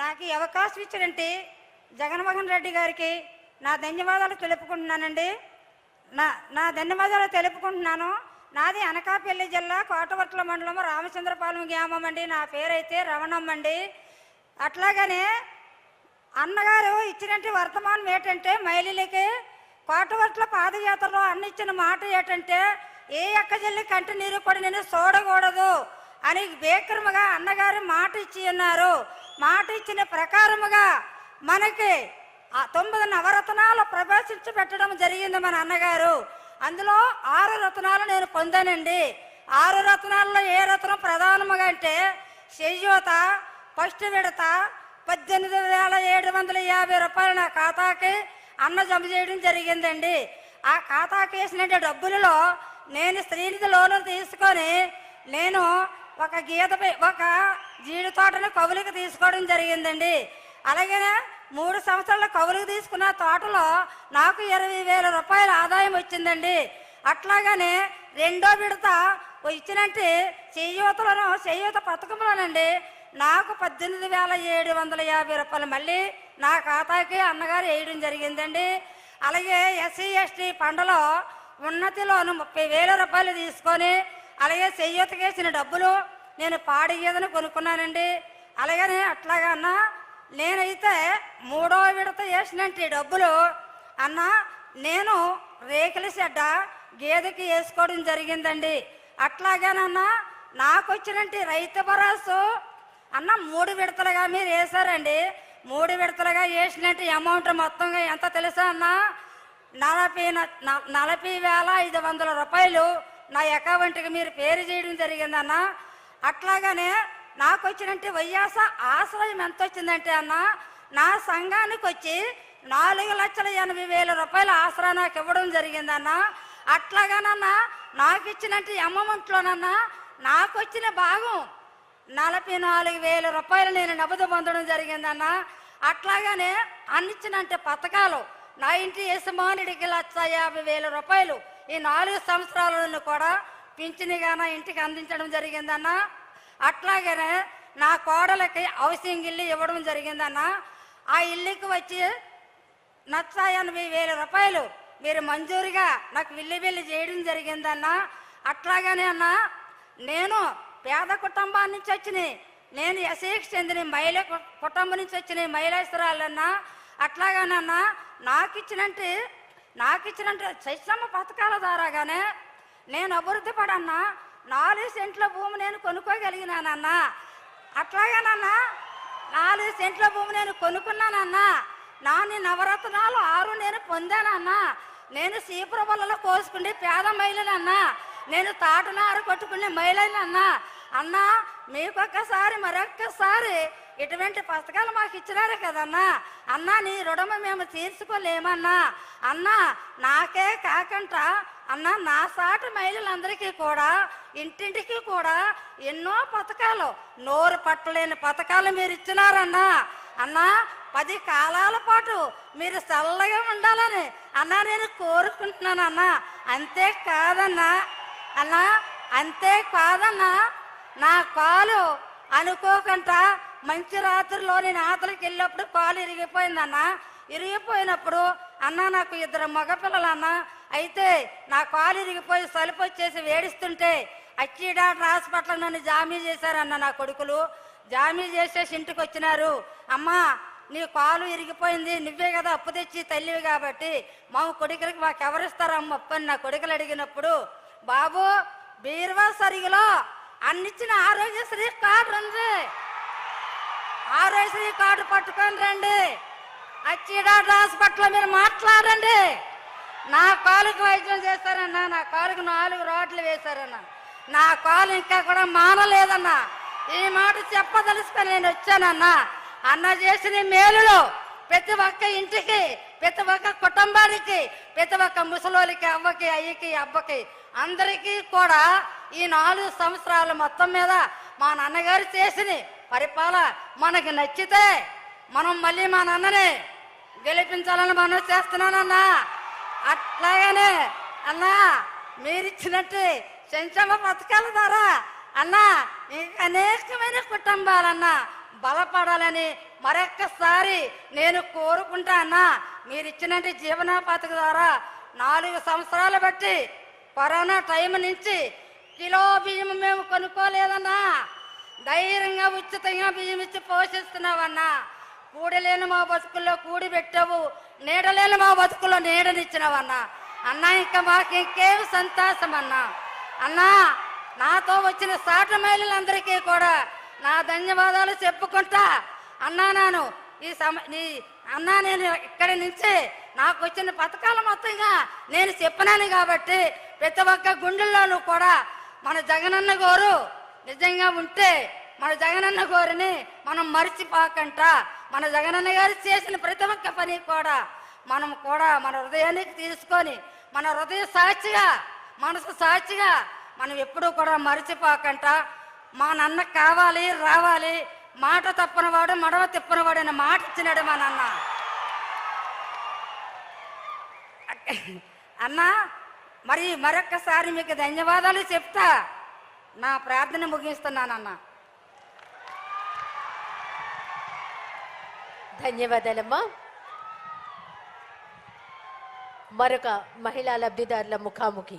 నాకు ఈ అవకాశం ఇచ్చారంటే జగన్మోహన్ రెడ్డి గారికి నా ధన్యవాదాలు తెలుపుకుంటున్నానండి. నా నా ధన్యవాదాలు తెలుపుకుంటున్నాను. నాది అనకాపల్లి జిల్లా కోటవట్ల మండలం రామచంద్రపాలెం గ్రామం అండి. నా పేరైతే రమణమ్మ అండి. అట్లాగనే అన్నగారు ఇచ్చినట్టు వర్తమానం ఏంటంటే మహిళలకి కోటవర్తుల పాదయాత్రలో అన్న ఇచ్చిన మాట ఏంటంటే ఏ అక్క జల్లి కంటి నీరు కూడా నేను చూడకూడదు అని బేకరముగా అన్నగారు మాట ఇచ్చి ఉన్నారు. మాట ఇచ్చిన ప్రకారముగా మనకి ఆ తొమ్మిది నవరత్నాలు ప్రవేశించి పెట్టడం జరిగింది మన అన్నగారు. అందులో ఆరు రత్నాలు నేను పొందానండి. ఆరు రత్నాల్లో ఏ రత్నం ప్రధానముగా అంటే శయ్యోత ఫస్ట్ విడత పద్దెనిమిది వేల ఏడు వందల యాభై రూపాయలు నా ఖాతాకి అన్న జమ చేయడం జరిగిందండి. ఆ ఖాతాకి వేసిన డబ్బులలో నేను స్త్రీనిధి లోను తీసుకొని నేను ఒక గీతపై ఒక జీడి తోటను కవులకు తీసుకోవడం జరిగిందండి. అలాగే మూడు సంవత్సరాల కవులకు తీసుకున్న తోటలో నాకు ఇరవై వేల రూపాయల ఆదాయం వచ్చిందండి. అట్లాగనే రెండో విడత ఇచ్చినట్టు చేయూతలను చేయూత పథకంలోనండి నాకు పద్దెనిమిది వేల ఏడు వందల యాభై రూపాయలు మళ్ళీ నా ఖాతాకి అన్నగారు వేయడం జరిగిందండి. అలాగే ఎస్సీ ఎస్టీ పండలో ఉన్నతిలోను ముప్పై వేల రూపాయలు తీసుకొని అలాగే చేయూతకేసిన డబ్బులు నేను పాడి గేదెను కొనుక్కున్నానండి. అలాగనే అట్లాగా అన్న నేనైతే మూడో విడత వేసినట్టు డబ్బులు. అన్న నేను రేకుల షెడ్డ గేదెకి వేసుకోవడం జరిగిందండి. అట్లాగేనన్నా నాకు వచ్చినట్టు రైతు భరోసా అన్న మూడు విడతలుగా మీరు వేశారండి. మూడు విడతలుగా వేసినట్టు అమౌంట్ మొత్తంగా ఎంత తెలుసా అన్న? నలభై నలభై వేల ఐదు వందల రూపాయలు నా అకౌంట్కి మీరు పేరు చేయడం జరిగిందన్నా. అట్లాగనే నాకు వచ్చినట్టు వైయాస ఆశ్రయం ఎంత వచ్చిందంటే అన్న నా సంఘానికి వచ్చి నాలుగు లక్షల ఎనభై వేల రూపాయల ఆసరా నాకు ఇవ్వడం జరిగిందన్న. అట్లాగానన్నా నాకు ఇచ్చినట్టు అమౌంట్లోనన్నా నాకు వచ్చిన భాగం నలభై నాలుగు వేల రూపాయలు నేను నగదు పొందడం జరిగిందన్న. అట్లాగానే అన్నిచ్చినంటే పథకాలు నా ఇంటి యజమానుడికి లక్ష యాభై వేల రూపాయలు ఈ నాలుగు సంవత్సరాలను కూడా పింఛని నా ఇంటికి అందించడం జరిగిందన్న? అట్లాగనే నా కోడలకి హౌసింగ్ ఇల్లు ఇవ్వడం జరిగిందన్న? ఆ ఇల్లుకి వచ్చి లక్ష ఎనభై వేల రూపాయలు మీరు మంజూరుగా నాకు విల్లి విల్లి చేయడం జరిగిందన్న? అట్లాగనే అన్న నేను పేద కుటుంబాన్ని నుంచి వచ్చినాయి నేను ఎస్ఐకి చెందిన మహిళ కుటుంబం నుంచి వచ్చిన మహిళాస్తురాలన్నా అట్లాగానన్నా నాకు ఇచ్చినట్టు నాకు ఇచ్చినట్టు శైశమ్మ పథకాల ద్వారాగానే నేను అభివృద్ధి పడన్నా నాలుగు సెంట్ల భూమి నేను కొనుక్కోగలిగినానన్నా. అట్లాగేనన్నా నాలుగు సెంట్ల భూమి నేను కొనుక్కున్నానన్నా. నాని నవరత్నాలు ఆరు నేను పొందానన్నా. నేను సీపురబల్లలో కోసుకునే పేద మహిళనన్నా నేను తాటనారు కొట్టుకునే మహిళనన్నా అన్నా మీకొక్కసారి మరొక్కసారి ఇటువంటి పుస్తకాలు మాకు ఇచ్చినారు కదన్నా. అన్నా నీ రుణము మేము తీర్చుకోలేమన్నా. అన్నా నాకే కాకుండా అన్న నా సాటి మహిళలందరికీ కూడా ఇంటింటికి కూడా ఎన్నో పథకాలు నోరు పట్టలేని పథకాలు మీరు ఇచ్చినారన్నా. అన్నా పది కాలాల పాటు మీరు చల్లగా ఉండాలని అన్నా నేను కోరుకుంటున్నాను అన్నా. అంతే కాదన్నా. అన్నా అంతే కాదన్నా. నా కాలు అనుకోకుండా మంచి రాత్రిలో నేను ఆతలకి వెళ్ళినప్పుడు కాలు ఇరిగిపోయిందన్న. ఇరిగిపోయినప్పుడు అన్న నాకు ఇద్దరు మగపిల్లలు అన్న అయితే నా కాలు ఇరిగిపోయి సలుపు వచ్చేసి వేడిస్తుంటే అచ్చి డాక్టర్ హాస్పిటల్ నన్ను జామీ చేశారన్న నా కొడుకులు. జామీ చేసేసి ఇంటికి వచ్చినారు. అమ్మా నీ కాలు ఇరిగిపోయింది. నువ్వే కదా అప్పు తెచ్చి తల్లివి కాబట్టి మా కొడుకులకి మాకు ఎవరిస్తారమ్మ అప్పు అని నా కొడుకులు అడిగినప్పుడు బాబు బీర్వా సరిగిలో. అన్నిచ్చిన ఆరోగ్యశ్రీ కార్డు ఉంది ఆరోగ్యశ్రీ కార్డు పట్టుకొని రండి. అచ్చిడాట్ హాస్పిటల్ మీరు మాట్లాడండి. నా కాలుకి వైద్యం చేస్తారన్నా నా కాలుకి నాలుగు రోడ్లు వేశారన్నా నా కాలు ఇంకా కూడా మానలేదన్నా ఈ మాట చెప్పదలుచుకొని నేను వచ్చానన్నా. అన్న చేసిన మేలులో ప్రతి ఒక్క ఇంటికి ప్రతి ఒక్క కుటుంబానికి ప్రతి ఒక్క ముసలోళ్ళకి అవ్వకి అయ్యకి అబ్బకి అందరికీ కూడా ఈ నాలుగు సంవత్సరాలు మొత్తం మీద మా నాన్నగారు చేసిన పరిపాలన మనకి నచ్చితే మనం మళ్ళీ మా నాన్నని గెలిపించాలని మనం చేస్తున్నానన్నా. అట్లాగనే అన్నా మీరిచ్చినట్టు సంక్షేమ పథకాల ద్వారా అన్నా అనేకమైన కుటుంబాలన్నా బలపడాలని మరొక్కసారి నేను కోరుకుంటా అన్నా. మీరిచ్చినట్టు జీవనోపాధి ద్వారా నాలుగు సంవత్సరాలు బట్టి కరోనా టైం నుంచి కిలో బియ్యం మేము కొనుక్కోలేదన్నా. ధైర్యంగా ఉచితంగా బియ్యం ఇచ్చి పోషిస్తున్నావన్నా. కూడలేని మా బతుకుల్లో కూడి పెట్టావు. నీడలేని మా బతుకుల్లో నీడనిచ్చినావన్నా అన్నా ఇంకా మాకు ఇంకేం సంతోషం అన్నా అన్నా నాతో వచ్చిన సాట మహిళలందరికీ కూడా నా ధన్యవాదాలు చెప్పుకుంటా. అన్నా నాను ఈ సమ నీ అన్నా నేను ఇక్కడి నుంచి నాకు వచ్చిన పథకాలు మొత్తంగా నేను చెప్పినాను కాబట్టి ప్రతి ఒక్క గుండెల్లోనూ కూడా మన జగనన్న గారు నిజంగా ఉంటే మన జగనన్న గారిని మనం మర్చిపోకంట మన జగనన్న గారు చేసిన ప్రతి ఒక్క పని కూడా మనం కూడా మన హృదయానికి తీసుకొని మన హృదయ సాక్షిగా మనసు సాక్షిగా మనం ఎప్పుడూ కూడా మర్చిపోకంట మా నాన్న కావాలి రావాలి మాట తప్పనివాడు మడవ తిప్పినవాడు అనే మాట ఇచ్చినాడు మా నాన్న. అన్నా మరి మరొక్కసారి మీకు ధన్యవాదాలు చెప్తా. నా ప్రార్థన ముగిస్తున్నానన్నా. ధన్యవాదాలమ్మా. మరొక మహిళా లబ్ధిదారుల ముఖాముఖి.